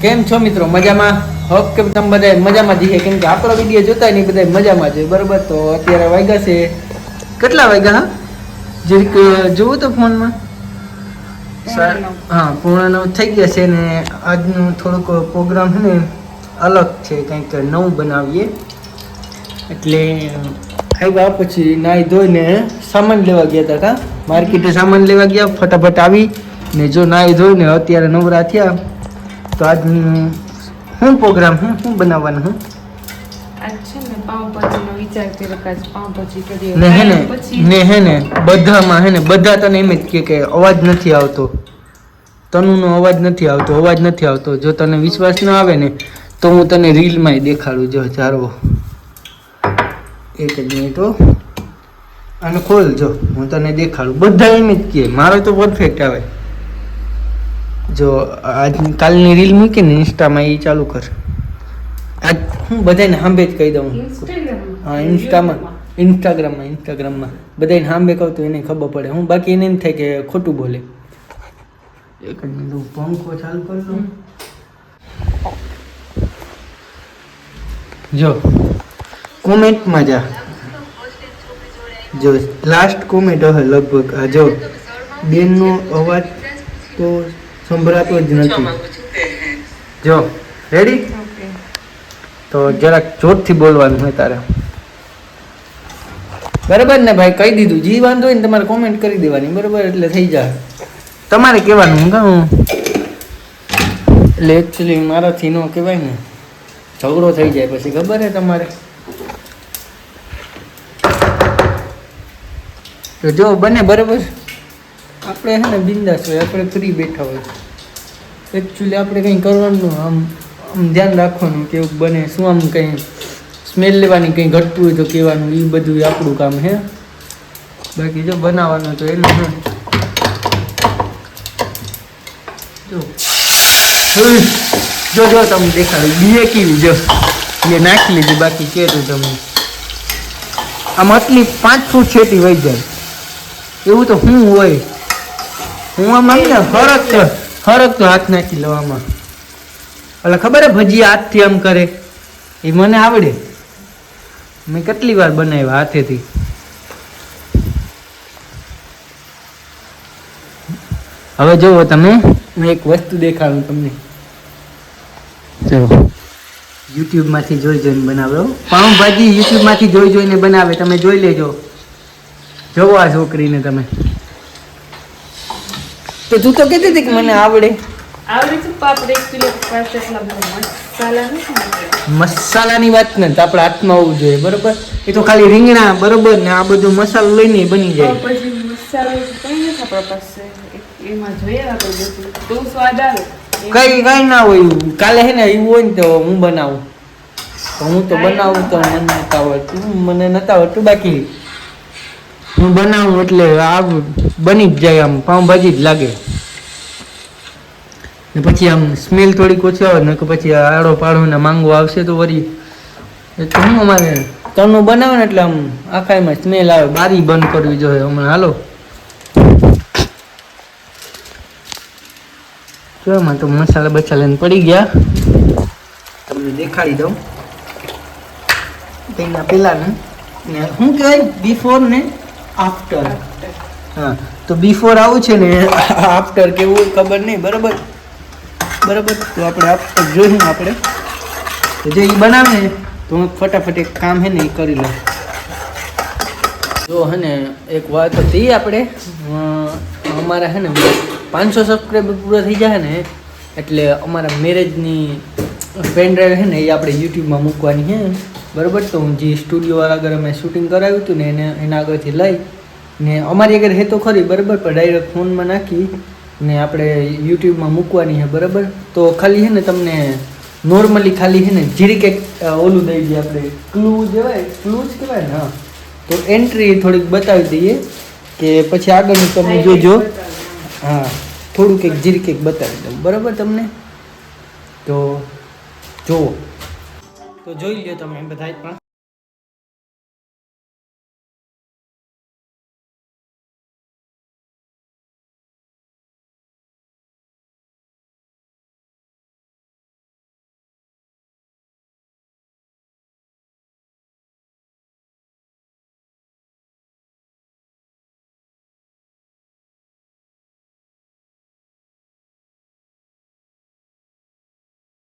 કેમ છો મિત્રો? મજામાં? હોપ કે તમે બધા મજામાં જઈએ કેમ કે આપણો વીડિયો જોતા નહીં બધા મજામાં જોઈએ બરોબર? તો અત્યારે વાગ્યા છે. કેટલા વાગ્યા હા? જરીક જોવું તો ફોનમાં. હા પૂર્ણ નવ થઈ ગયા છે ને આજનું થોડુંક પ્રોગ્રામ છે ને અલગ છે. કંઈક નવું બનાવીએ. એટલે આવ્યા પછી નાહી ધોઈને સામાન લેવા ગયા હતા કા? માર્કેટે સામાન લેવા ગયા ફટાફટ આવી. ને જો નાહી ધોઈને અત્યારે નવરા થયા. તો આજનું શું પ્રોગ્રામ હું શું બનાવવાનું હું? ને કે આજ હે ને હે બધામાં હે ને બધા તને એમ જ કહે કે અવાજ નથી આવતો. તનુનો અવાજ નથી આવતો અવાજ નથી આવતો. જો તને વિશ્વાસ ન આવે ને તો હું તને રીલમાં દેખાડું. જો ચારો એક જ મિનિટ હો. અને ખોલ જો હું તને દેખાડું. બધા એમ જ કહે મારો તો પરફેક્ટ આવે. જો આજ કાલની રીલ મૂકી ને ઇન્સ્ટામાં એ ચાલુ કર. આજ હું બધાને સાંભે જ કહી દઉં. હા ઇન્સ્ટામાં ઇન્સ્ટાગ્રામમાં ઇન્સ્ટાગ્રામમાં બધાને સાંભે કહું તો એને ખબર પડે. હું બાકી એને એમ થાય કે ખોટું બોલે. એક જ મિનિટ પંખો ચાલુ કરી દઉં. જો કોમેન્ટમાં જા. જો લાસ્ટ કોમેન્ટ હવે લગભગ. આ જો બેનનો અવાજ તો સંભળાતો જ નથી. જો રેડી તો જરાક જોરથી બોલવાનું હોય તારે. બરાબર ને ભાઈ કહી દીધું. જી વાંધો હોય ને તમારે કોમેન્ટ કરી દેવાની. બરાબર એટલે થઈ જાય. તમારે કહેવાનું હું કહું એટલે એકચ્યુઅલી મારાથી ન કહેવાય ને. ઝઘડો થઈ જાય પછી ખબર હે તમારે? તો જો બને બરાબર. આપણે હે ને બિંદાસ હોય, આપણે ફ્રી બેઠા હોય. એકચ્યુઅલી આપણે કંઈ કરવાનું, આમ આમ ધ્યાન રાખવાનું કે એવું બને. શું આમ કંઈ સ્મેલ લેવાની કંઈ ઘટતું હોય તો કહેવાનું એ બધું આપણું કામ હે. બાકી જો બનાવવાનું તો એનું હે. જો. જો જો, તમને દેખાડું. બીએ કેવી જો? એ નાખી લીધી, બાકી કે તું તમે આમ આટલી પાંચ ફૂટ છેટી વહી જાય. એવું તો શું હોય. હું આમ આમ ને હરક તો હાથ નાખી લેવામાં આમાં. એટલે ખબર હે ભજી હાથથી આમ કરે? એ મને આવડે. મેં કેટલી વાર બનાવ્યા હાથેથી. હવે જુઓ તમે. હું એક વસ્તુ દેખાડું તમને. ચલો યુટ્યુબમાંથી જોઈ જોઈને બનાવ્યો પાઉંભાજી યુટ્યુબમાંથી જોઈ જોઈને બનાવે. તમે જોઈ લેજો. જોવો આ છોકરીને તમે. તો તું તો કહેતી હતી કે મને આવડે. મસાલાની વાત ને તો આપણે હાથમાં હોવું જોઈએ બરોબર? એ તો ખાલી રીંગણા બરોબર ને આ બધું મસાલો લઈને બની જાય. કઈ નથી આપણા પાસે. એક- એમાં જોઈએ આપણે બધું તો સ્વાદ આવે. કઈ કઈ ના હોય એવું. કાલે હે ને એવું હોય ને તો હું બનાવું. તો હું તો બનાવું તો મને નતા આવડતું. મને નતા આવડતું બાકી. હું બનાવું એટલે આ બની જ જાય આમ પાઉંભાજી જ લાગે. ને પછી આમ સ્મેલ થોડીક ઓછી આવે ને કે પછી આડો પાડો ને માંગો આવશે તો વળી એ હું અમારે તરનું બનાવે ને એટલે આમ આખાઈમાં સ્મેલ આવે, બારી બંધ કરવી જોઈએ હમણાં. હાલો. જો, એમાં તો મસાલા બસાલા ને પડી ગયા. તમને દેખાડી દઉં. તેના ને ને શું કહેવાય બિફોર ને આફ્ટર હા તો બિફોર આવું છે ને આફ્ટર કેવું ખબર નહીં બરાબર? બરાબર? તો આપણે આફ્ટર જોયું આપણે. તો જે એ બનાવે ને તો હું ફટાફટ એક કામ હે ને એ કરી લઉં. જો હે ને એક વાત હતી આપણે અમારા હે ને પાંચસો સબસ્ક્રાઈબર પૂરા થઈ જાય ને એટલે અમારા મેરેજની પેન ડ્રાઈવ છે ને એ આપણે યુટ્યુબમાં મૂકવાની છે બરાબર? તો હું જે સ્ટુડિયોવાળા આગળ અમે શૂટિંગ કરાવ્યું હતું ને એને એના આગળથી લઈ ને અમારી આગળ હે તો ખરી બરાબર? પણ ડાયરેક્ટ ફોનમાં નાખી ને આપણે યુટ્યુબમાં મૂકવાની છે બરાબર? તો ખાલી છે ને તમને નોર્મલી ખાલી છે ને જીરીક એક ઓલું દઈ દઈએ આપણે ક્લુ જેવાય ક્લુ જ કહેવાય ને હા. તો એન્ટ્રી થોડીક બતાવી દઈએ કે પછી આગળનું તમે જોજો. હા થોડુંક એક જીરીક એક બતાવી દઉં બરાબર તમને? તો જુઓ. તો જોઈ લ્યો તમે બધાય પણ.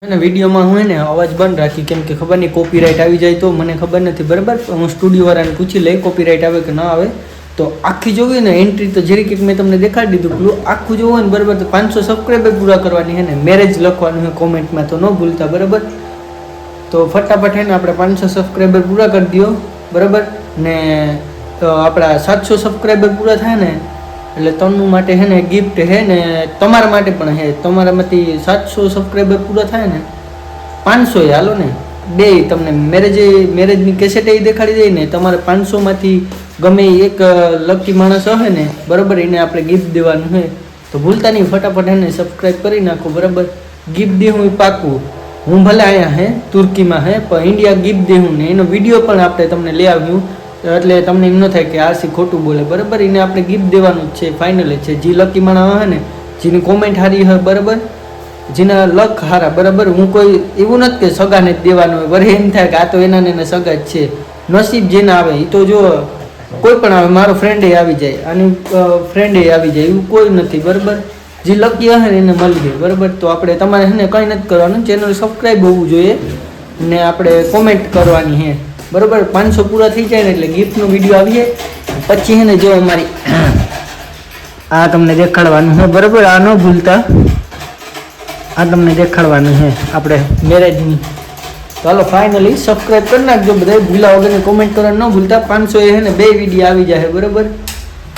અને વિડીયોમાં હું એને અવાજ બંધ રાખી, કેમ કે ખબર નહીં કોપીરાઇટ આવી જાય તો મને ખબર નથી, બરાબર? હું સ્ટુડિયોવાળાને પૂછી લઈ કોપીરાઇટ આવે કે ના આવે? તો આખી જોવી ને એન્ટ્રી તો જેરી એક મેં તમને દેખાડી દીધું, પેલું આખું જોવું ને બરાબર, તો પાંચસો સબસ્ક્રાઈબર પૂરા કરવાની છે ને મેરેજ લખવાનું છે કોમેન્ટમાં તો ન ભૂલતા, બરાબર? તો ફટાફટ હે ને આપણે પાંચસો સબસ્ક્રાઈબર પૂરા કરી દો બરાબર? ને આપણા સાતસો સબસ્ક્રાઈબર પૂરા થાય ને એટલે તમનું માટે હે ને ગિફ્ટ હે ને તમારા માટે પણ હે તમારામાંથી સાતસો સબસ્ક્રાઈબર પૂરા થાય ને, પાંચસો હાલો ને. બે તમને મેરેજ મેરેજની કેસેટ એ દેખાડી દઈ ને, તમારે પાંચસોમાંથી ગમે એક લકી માણસ હોય ને, બરાબર એને આપણે ગિફ્ટ દેવાનું હોય તો ભૂલતા નહીં, ફટાફટ એને સબસ્ક્રાઈબ કરી નાખો, બરાબર? ગિફ્ટ દે હું પાકું. હું ભલે અહીંયા હે, તુર્કીમાં હે, પણ ઇન્ડિયા ગિફ્ટ દેવું ને, એનો વીડિયો પણ આપણે તમને લઈ આવ્યું. એટલે તમને એમ ન થાય કે આરસી ખોટું બોલે. બરાબર? એને આપણે ગિફ્ટ દેવાનું જ છે ફાઇનલ છે. જે લકી માણા હોય ને, જેની કોમેન્ટ સારી હોય, બરાબર? જેના લક હારા બરાબર? હું કોઈ, એવું નથી કે સગાને જ દેવાનું હોય. વરે એમ થાય કે આ તો એના ને સગા જ છે. નસીબ જેના આવે એ તો જો કોઈ પણ આવે, મારો ફ્રેન્ડે આવી જાય આની ફ્રેન્ડે આવી જાય, એવું કોઈ નથી, બરાબર? જે લકી હશે ને, એને મળી જાય, બરાબર? તો આપણે તમારે છે ને, કંઈ નથી કરવાનું. ચેનલ સબસ્ક્રાઈબ હોવું જોઈએ, ને આપણે કોમેન્ટ કરવાની છે બરાબર, પાંચસો પૂરા થઈ જાય ને એટલે ગિફ્ટનો વીડિયો આવીએ. પછી છે ને જો અમારી આ તમને દેખાડવાનું છે. બરાબર, આ ન ભૂલતા. આ તમને દેખાડવાનું છે આપણે મેરેજની ચાલો ફાઇનલી સબસ્ક્રાઈબ કરી નાખજો બધા ભૂલા વગરની કોમેન્ટ કરવાનું ન ભૂલતા. પાંચસો એ ને બે વીડિયો આવી જાય બરાબર?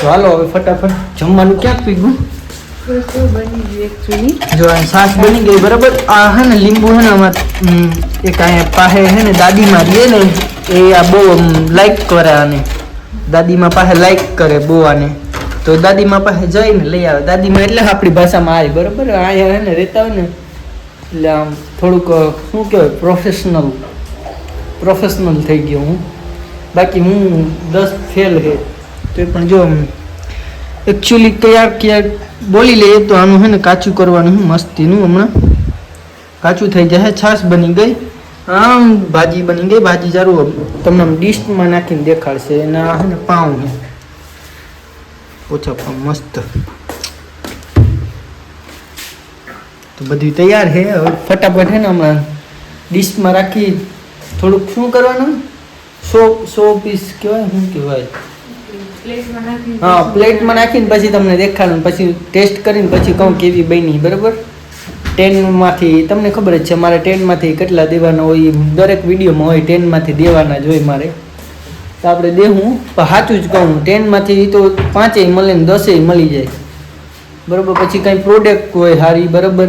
હાલો, હવે ફટાફટ જમવાનું ક્યાંક પીગું જો છાશ બની ગઈ, બરાબર? આ હે ને લીંબુ હે ને એક અહીંયા પાસે હે ને દાદીમાં રહે ને એ આ બહુ લાઈક કરે આને. દાદીમાં પાસે લાઈક કરે બહુ આને. તો દાદીમાં પાસે જઈને લઈ આવે. દાદીમાં એટલે આપણી ભાષામાં આવી બરાબર? અહીંયા એને રહેતા હોય ને, એટલે આમ થોડુંક શું કહેવાય પ્રોફેશનલ પ્રોફેશનલ થઈ ગયો હું. બાકી હું દસ ફેલ હે. તો પણ જો એકચ્યુઅલી ક્યાં ક્યાંક બોલી લઈએ તો આનું છે ને કાચું કરવાનું છે મસ્તીનું હમણાં. કાચું થઈ જાય, છાશ બની ગઈ. આમ ભાજી બની ગઈ ભાજી જરૂર તમને આમ ડીશમાં નાખીને દેખાડશે એના છે ને પાઉં છે ઓછા પાઉં મસ્ત. તો બધું તૈયાર છે હવે. ફટાફટ છે ને હમણાં ડીશમાં રાખી થોડુંક શું કરવાનું? સો સો પીસ કહેવાય શું કહેવાય? પ્લેટમાં નાખી હા પ્લેટમાં નાખીને પછી તમને દેખાડું પછી ટેસ્ટ કરીને પછી કહું કેવી બની બરાબર? ટેનમાંથી, તમને ખબર જ છે, મારે ટેનમાંથી કેટલા દેવાના હોય એ દરેક વિડીયોમાં હોય ટેનમાંથી દેવાના જ હોય મારે. તો આપણે દેવું પણ સાચું જ કહું, ટેનમાંથી તો પાંચેય મળે ને દસેય મળી જાય. બરાબર, પછી કંઈ પ્રોડક્ટ હોય સારી બરાબર,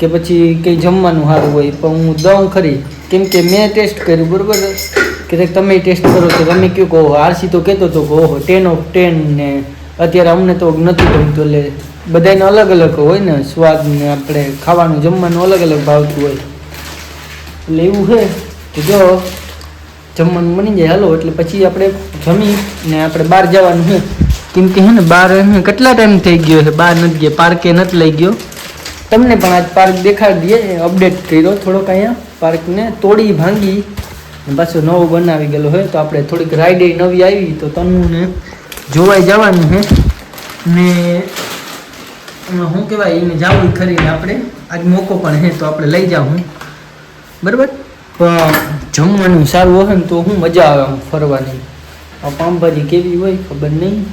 કે પછી કંઈ જમવાનું સારું હોય, પણ હું દઉં ખરી. કેમ કે મેં ટેસ્ટ કર્યું, બરાબર? કે તમે ટેસ્ટ કરો તો તમે કયું કહો આરસી તો કહેતો હતો કે ઓહો ટેન ઓફ ટેન ને અત્યારે અમને તો નથી ગમતું, એટલે બધાને અલગ અલગ હોય ને સ્વાદ ને આપણે ખાવાનું, જમવાનું અલગ અલગ ભાવતું હોય. એટલે એવું છે કે જો જમવાનું બની જાય, હાલો, એટલે પછી આપણે જમી ને આપણે બહાર જવાનું છે. કેમ કે હે ને, બહાર કેટલા ટાઈમ થઈ ગયો છે? બહાર નથી ગયો પાર્કે નથી લઈ ગયો. તમને પણ આજ પાર્ક દેખાડી દઈએ અપડેટ કર્યો થોડોક અહીંયા. પાર્કને તોડી ભાંગી પાછો નવો બનાવી ગયેલો હોય તો આપણે થોડીક રાઈડે નવી આવી, તો તનુને જોવાઈ જવાનું છે. ને શું કહેવાય, એને જવું ખરીને આપણે. આજ મોકો પણ છે, તો આપણે લઈ જાઉં બરાબર? પણ જમવાનું સારું હોય ને તો હું મજા આવે ફરવાની. આ પામભાજી કેવી હોય, ખબર નહીં.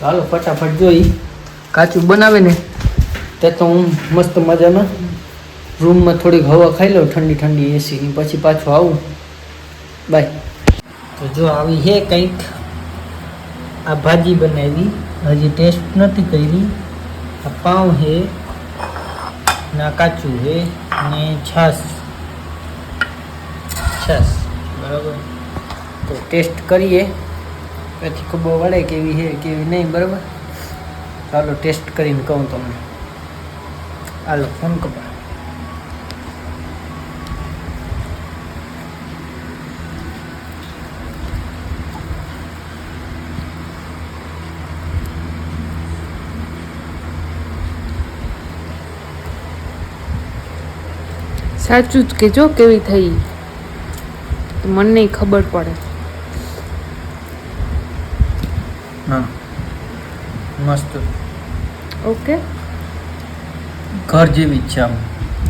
ચાલો ફટાફટ જોઈ. કાચું બનાવે ને, તે તો હું મસ્ત મજામાં રૂમમાં થોડીક હવા ખાઈ લઉં, ઠંડી ઠંડી એસીની પછી પાછું આવું. બાય. તો જો આવી છે કંઈક. આ ભાજી બનાવી. હજી ટેસ્ટ નથી કરી. આ પાઉં છે ના કાચું છે ને છાશ. છાશ, બરાબર? તો ટેસ્ટ કરીએ. પછી ખબર પડે કેવી છે કેવી નહીં, બરાબર? ચાલો ટેસ્ટ કરીને કહું તમને. હાલો ફોન કપા સાચું જ કે જો કેવી થઈ? તો મને ખબર પડે. હા. મસ્ત. ઓકે. ઘર જેવી જ છે આમ.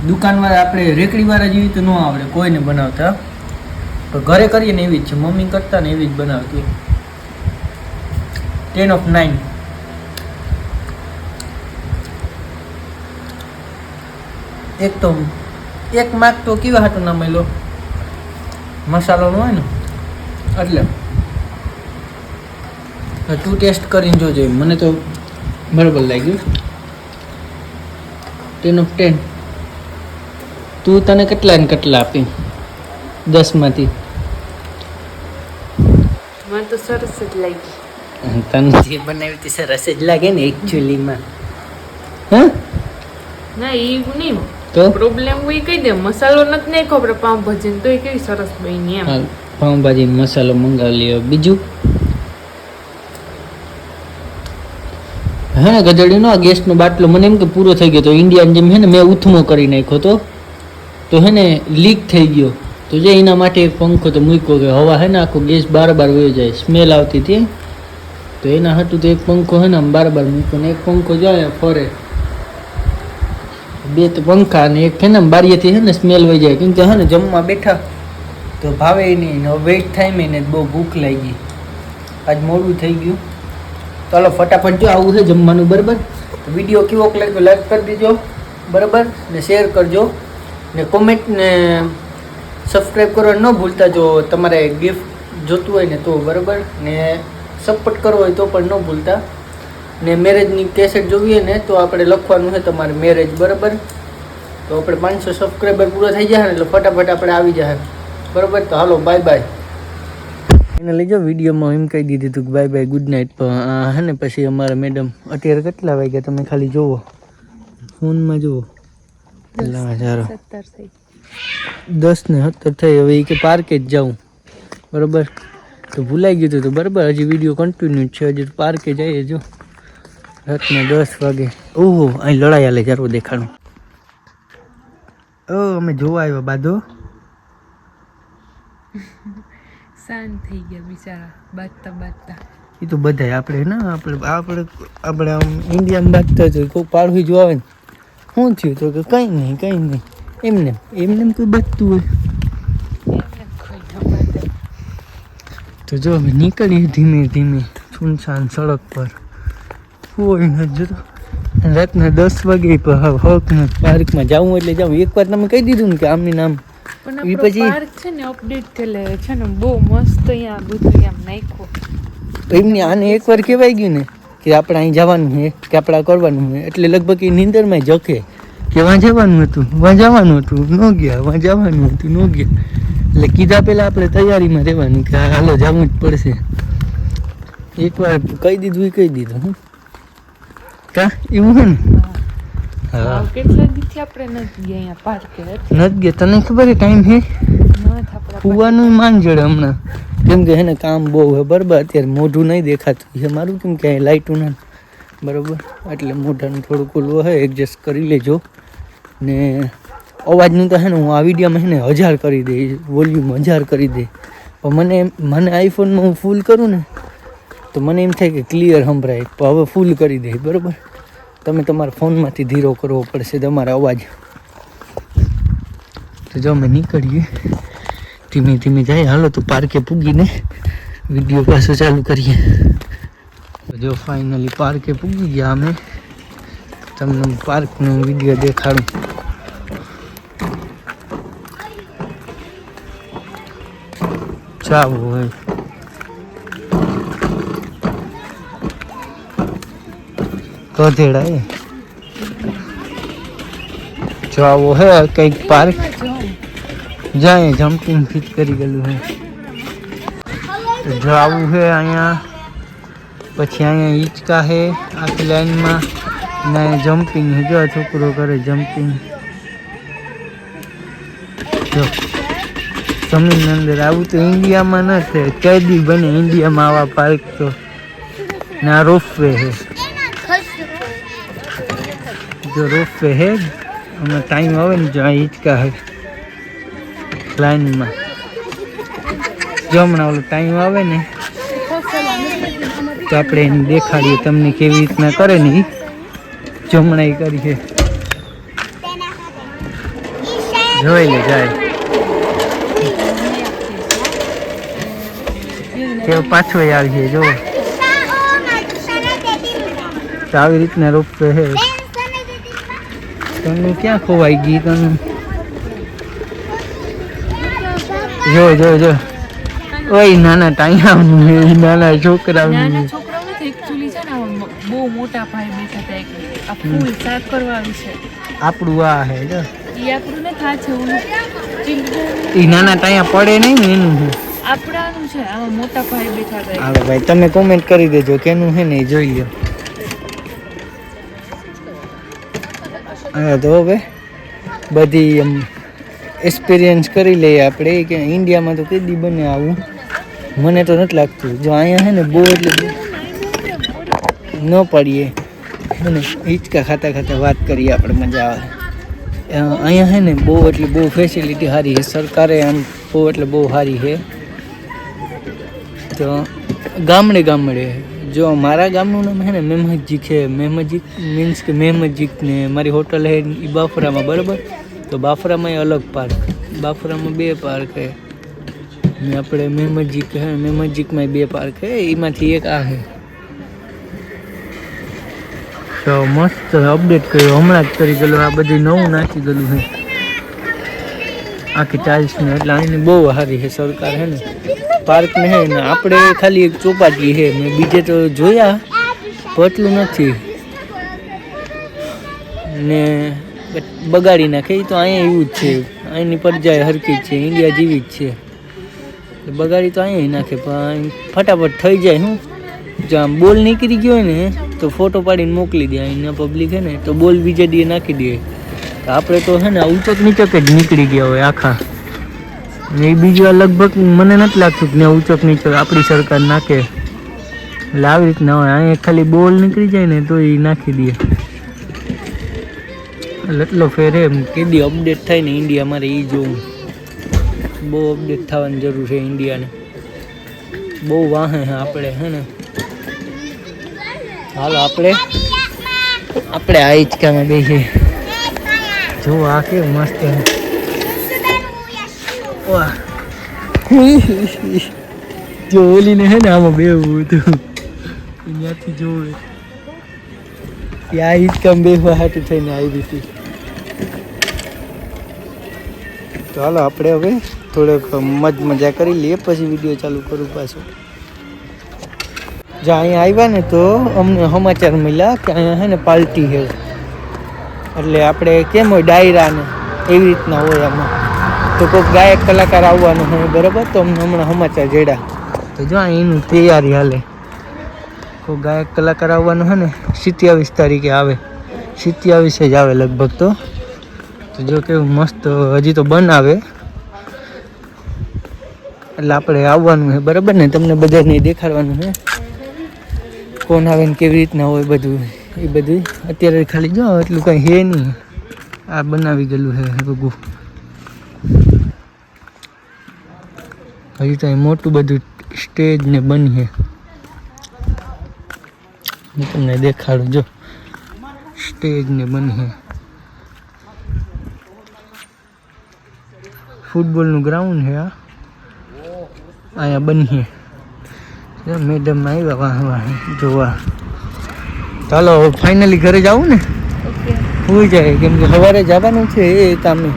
દુકાનવાળા આપણે રેકડીવાળા જેવી તો ન આવડે કોઈને બનાવતા. પણ ઘરે કરીએ ને એવી જ છે. મમ્મી કરતા ને એવી જ બનાવતી. ટેન ઓફ નાઇન એક તો એક માર્ક તો કેવા હાટું ના મળ્યો? મસાલો નો હોય ને? એટલે. તું ટેસ્ટ કરીને જોજે. મને તો બરાબર લાગ્યું. Ten of ten. તું તને કેટલા ને કેટલા આપી? દસમાંથી. મને તો સરસ જ લાગી. તને જે બનાવી તે સરસ જ લાગે ને એકચ્યુઅલીમાં હા? ના એવું નહીં તો? પ્રોબ્લેમ હોય કહી દે મસાલો નથી નહીં ખબર પાઉંભાજી તો એ કેવી સરસ બની એમ. પાઉંભાજી મસાલો મંગાવી લ્યો. બીજું? હે ને ગધેડીનો આ ગેસનો બાટલો મને એમ કે પૂરો થઈ ગયો તો ઇન્ડિયાની જેમ હે ને મેં ઉથમો કરી નાખ્યો તો. તો હે ને લીક થઈ ગયો. તો જે એના માટે એક પંખો તો મૂક્યો કે હવા હે ને આખો ગેસ બાર બાર વયો જાય સ્મેલ આવતી હતી. તો એના હતું તો એક પંખો હે ને આમ બાર બાર મૂક્યો ને એક પંખો જાય ફરે. બે તો પંખા ને એક છે ને બારીએથી છે ને સ્મેલ વહી જાય. કેમ કે હે ને જમવા બેઠા તો ભાવે નહીં ને વેઇટ થાય ને બહુ ભૂખ લાગી. આજ મોડું થઈ ગયું. ચાલો ફટાફટ જો આવું છે જમવાનું, બરાબર? વીડિયો કેવો લાગ્યો લાઈક કરી દેજો, બરાબર? ને શેર કરજો. ને કોમેન્ટ ને સબસ્ક્રાઈબ કરવા ન ભૂલતા, જો તમારે ગિફ્ટ જોતું હોય ને તો, બરાબર? ને સપોર્ટ કરવો હોય તો પણ ન ભૂલતા. ને મેરેજની કેસેટ જોઈએ ને તો આપણે લખવાનું છે તમારે મેરેજ બરાબર? તો આપણે પાંચસો સબસ્ક્રાઈબર પૂરો થઈ જાય ને એટલે ફટાફટ આપણે આવી જાય બરાબર? તો હાલો બાય બાય એને લઈ જાઓ વિડીયોમાં એમ કહી દીધું હતું કે બાય બાય ગુડ નાઇટ પણ હે ને પછી અમારા મેડમ અત્યારે કેટલા વાગ્યા તમે ખાલી જુઓ? ફોનમાં જુઓ. દસ ને સત્તર થઈ હવે એ કે પાર્કે જ જાઉં. બરાબર? તો ભૂલાઈ ગયું હતું તો બરાબર હજી વીડિયો કન્ટિન્યુ છે હજી પાર્કે જઈએ જો. રાતના દસ વાગે. ઓહો અહીં લડાઈ હાલે જરૂર દેખાડું. ઓ અમે જોવા આવ્યા બાદો શાંત થઈ ગયા બિચારા બાજતા બાજતા એ તો બધાય આપણે ના આપણે આપણે આપણે આમ ઇન્ડિયામાં બાજતા જ કોઈ પાડવી જોવા આવે ને. શું થયું તો કે કંઈ નહીં કંઈ નહીં. એમને એમને એમ કોઈ બાજતું હોય. તો જો અમે નીકળીએ ધીમે ધીમે. સુનસાન સડક પર. કોઈ નથી જોતો રાતના દસ વાગે હક ને પાર્કમાં જાઉં એટલે જાઉં. એકવાર તમે કહી દીધું ને કે આમની નામ. પણ પછી- પાર્ક છે ને અપડેટ થયેલે છે ને બહુ મસ્ત અહીંયા બધું આમ નાખ્યું. એમની આને એકવાર કહેવાય ગયું ને કે આપણે અહીં જવાનું છે કે આપણે કરવાનું છે. એટલે લગભગ એ નીંદરમાં જખે કે વાં જવાનું હતું? વાં જવાનું હતું? ન ગયા. વાં જવાનું હતું? ન ગયા. એટલે કીધા પહેલાં આપણે તૈયારીમાં રહેવાનું કે હાલો જવું જ પડશે. એકવાર કહી દીધું એ કહી દીધું હં. કા? એવું હે ને? હા. કેટલા દીથી આપણે નથી ગયા અહીંયા? પાર્કે નથી? ગયા. તને ખબર છે ટાઈમ હે? ફુવાનું માન જડે હમણાં. કેમ કે હે ને કામ બહુ હે બરાબર? અત્યારે મોઢું નહીં દેખાતું. છે મારું કેમ કે લાઇટું ના બરાબર? એટલે મોઢાનું થોડુંક ઓલું હે એડજસ્ટ કરી લેજો. ને અવાજનું તો હે ને હું આ વિડીયોમાં હે ને હજાર કરી દઈશ. વોલ્યુમ હજાર કરી દે. પણ મને મને આઈફોનમાં હું ફૂલ કરું ને તો મને એમ થાય કે ક્લિયર સંભળાય. તો હવે ફૂલ કરી દે, બરાબર? તમે તમારા ફોનમાંથી ધીરો કરવો પડશે તમારા અવાજ. તો જો અમે નીકળીએ. ધીમે ધીમે જાય. હાલો, તો પાર્કે પૂગીને વીડિયો પાછો ચાલુ કરીએ. જો ફાઇનલી પાર્કે પૂગી ગયા અમે. તમને પાર્કનો વીડિયો દેખાડું. ચાલો હોય ગધેડા એ જો આવો હે કંઈક પાર્ક જાય જમ્પિંગ ફિટ કરી ગયેલું હે તો જો આવું છે અહીંયા પછી અહીંયા હિંચકા છે આખી લાઈનમાં ને જમ્પિંગ છે જો આ છોકરો કરે જમ્પિંગ જો જમીન અંદર આવું તો ઇન્ડિયામાં ન થાય કેદી બને ઇન્ડિયામાં આવા પાર્ક તો ને આ રોપવે છે જો રોપવે છે અમે ટાઈમ આવે ને જો આ હિંચકા છે લાઈનમાં જો હમણાં ઓલો ટાઈમ આવે ને, તો આપણે એને દેખાડીએ તમને કેવી રીતના કરે ને. જો હમણાં એ કરી છે જોઈ લે, જાય. કે પાછો આવી છે જો આવી રીતના રોપવે છે તને ક્યાં ખોવાઈ ગઈ તને? જો જો જો. ઓય નાના ટાઈયા નાના છોકરા નાના છોકરાઓ નથી એકચ્યુઅલી છે ને બહુ મોટા ભાઈ બેઠા હતા એક. આ ફૂલ સાફ કરવા છે. આપણું આ હે જો. એ આપણું ને થા છે ઓલું ઈ નાના ટાઈયા પડે નહીં ને એનું. છે આપણાનું છે આમાં મોટા ભાઈ બેઠા હતા હાલો ભાઈ તમે કોમેન્ટ કરી દેજો કેનું છે ને એ જોઈ લો હા તો હવે બધી એમ એક્સપિરિયન્સ કરી લઈએ આપણે. કે ઇન્ડિયામાં તો કદી બને આવું? મને તો નથી લાગતું. જો અહીંયા છે ને બહુ એટલે ન પડીએ. અને હિંચકા ખાતા ખાતા વાત કરીએ આપણે, મજા આવે. અહીંયા છે ને બહુ એટલે બહુ ફેસિલિટી સારી છે. સરકારે આમ બહુ એટલે બહુ સારી છે. તો ગામડે ગામડે જો મારા ગામનું નામ છે ને મહેમદજી છે. મહેમદજી મીન્સ કે મહેમદજી ને મારી હોટલ છે એ બાફરામાં, બરાબર? તો બાફરામાં અલગ પાર્ક બાફરામાં બે પાર્ક છે ને આપણે મહેમદજી છે મહેમદજીકમાં બે પાર્ક છે એમાંથી એક આ છે તો મસ્ત અપડેટ કર્યું. હમણાં જ કરી ગયેલું, આ બધી નવું નાખી ગયેલું છે આખી ટાઇલ્સ ને એટલે આની બહુ સારી છે સરકાર છે ને? પાર્ક ને હે ને, આપણે ખાલી એક ચોપાટી છે મેં બીજે તો જોયા, પટલું નથી. ને બગાડી નાખે એ તો અહીંયા એવું જ છે. અહીંની પરજાય હરકી જ છે ઇન્ડિયા જેવી જ છે. બગાડી તો અહીંયા નાખે, પણ ફટાફટ થઈ જાય શું જો આમ બોલ નીકળી ગયો હોય ને, તો ફોટો પાડીને મોકલી દે, અહીંના પબ્લિક હે ને, તો બોલ બીજે દીએ નાખી દે. આપણે તો છે ને ઊંચક નીચક જ નીકળી ગયા હોય આખા. ને એ બીજું લગભગ મને નથી લાગતું કે ને ઊંચક નીચક આપણી સરકાર નાખે. એટલે આવી રીતના હોય. અહીંયા ખાલી બોલ નીકળી જાય ને તો એ નાખી દે. એટલે ફેર એમ. કેદી અપડેટ થાય ને ઇન્ડિયા મારે એ જોવું. બહુ અપડેટ થવાની જરૂર છે ઇન્ડિયાને બહુ વાહે આપણે, હે ને? હાલો, આપણે? આપણે આ હિંચકામાં બેસીએ જો આ કેવું મસ્ત જો ઓલીને હે ને આમાં બેવું હતું. ત્યાંથી જોવે ત્યાં હિંચકામાં બેસવા હાટું થઈને આવી હતી. ચાલો આપણે હવે થોડોક મજ મજા કરી લઈએ, પછી વીડિયો ચાલુ કરું પાછો. જો અહીંયા આવ્યા ને તો અમને સમાચાર મળ્યા કે અહીંયા છે ને પાર્ટી છે. એટલે આપણે કેમ હોય ડાયરાને એવી રીતના હોય આમાં? તો કોઈક ગાયક કલાકાર આવવાનું હોય, બરાબર? તો અમને હમણાં સમાચાર જેડા તો જો એનું તૈયારી હાલે. કોઈ ગાયક કલાકાર આવવાનું છે ને, સિત્યાવીસ તારીખે આવે. સિત્યાવીસે જ આવે લગભગ તો. તો જો કેવું મસ્ત, હજી તો બનાવે એટલે આપણે આવવાનું છે બરાબર ને? તમને બધાને દેખાડવાનું છે કોણ આવે ને કેવી રીતના હોય બધું. એ બધી. અત્યારે ખાલી જો, એટલું કંઈ હે નહીં. આ બનાવી ગયેલું છે ભગું. હજી તો મોટું બધું સ્ટેજ ને બની હું તમને દેખાડું, જો. સ્ટેજ ને બની ફૂટબોલનું ગ્રાઉન્ડ છે આ. અહીંયા બની મેડમ આવ્યા વાહ વાહ જોવા. ચાલો ફાઇનલી ઘરે જવું ને? હોઈ જાય કેમ કે સવારે જવાનું છે એ તમે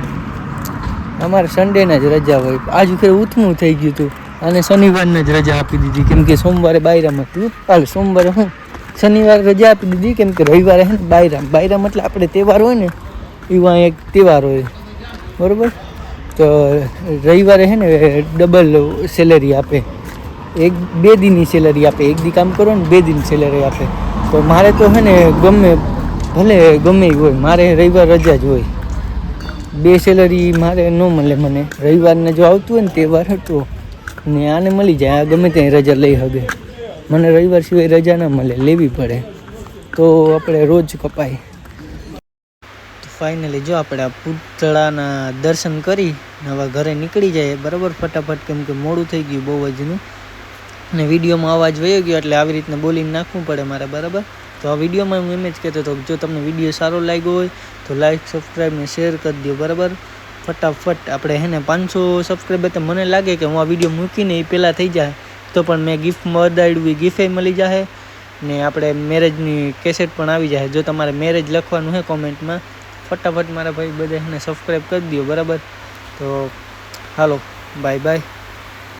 અમારે સન્ડેના જ રજા હોય. આજ ફેર ઉથમું થઈ ગયું હતું અને શનિવારને જ રજા આપી દીધી કેમ કે સોમવારે બાયરામ હતું હાલ સોમવારે હું શનિવારે રજા આપી દીધી કેમ કે રવિવારે હે ને બાયરામ. બાયરામ એટલે આપણે તહેવાર હોય ને એવા એક તહેવાર હોય. બરાબર? તો રવિવારે હે ને ડબલ સેલેરી આપે. એક બે દિનની સેલરી આપે. એક દી કામ કરો ને બે દિન સેલરી આપે. તો મારે તો હે ને ગમે, ભલે ગમે હોય, મારે રવિવાર રજા જ હોય. બે સેલરી મારે ન મળે મને. રવિવારને જો આવતું હોય ને તહેવાર હતો, ને આને મળી જાય, આ ગમે ત્યાં રજા લઈ શકે મને રવિવાર સિવાય રજા ના મળે, લેવી પડે. તો આપણે રોજ કપાય. તો ફાઇનલી જો આપણે આ પૂતળાના દર્શન કરી, નવા ઘરે નીકળી જાય બરાબર? ફટાફટ કેમ કે મોડું થઈ ગયું બહુ જનું અને વિડીયોમાં અવાજ વયો ગયો એટલે આવી રીતના બોલીને નાખવું પડે મારે, બરાબર? તો આ વિડીયોમાં હું એમ જ કહેતો હતો જો તમને વીડિયો સારો લાગ્યો હોય, તો લાઇક સબસ્ક્રાઈબ ને શેર કરી દો બરાબર? ફટાફટ આપણે હે ને પાંચસો સબસ્ક્રાઈબર તો મને લાગે કે હું આ વીડિયો મૂકીને એ પહેલાં થઈ જાય, તો પણ મેં ગિફ્ટમાં એ ગિફ્ટે મળી જાય ને આપણે મેરેજની કેસેટ પણ આવી જાય જો તમારે મેરેજ લખવાનું છે કોમેન્ટમાં ફટાફટ મારા ભાઈ બધા એને સબસ્ક્રાઈબ કરી દો બરાબર? તો હાલો બાય બાય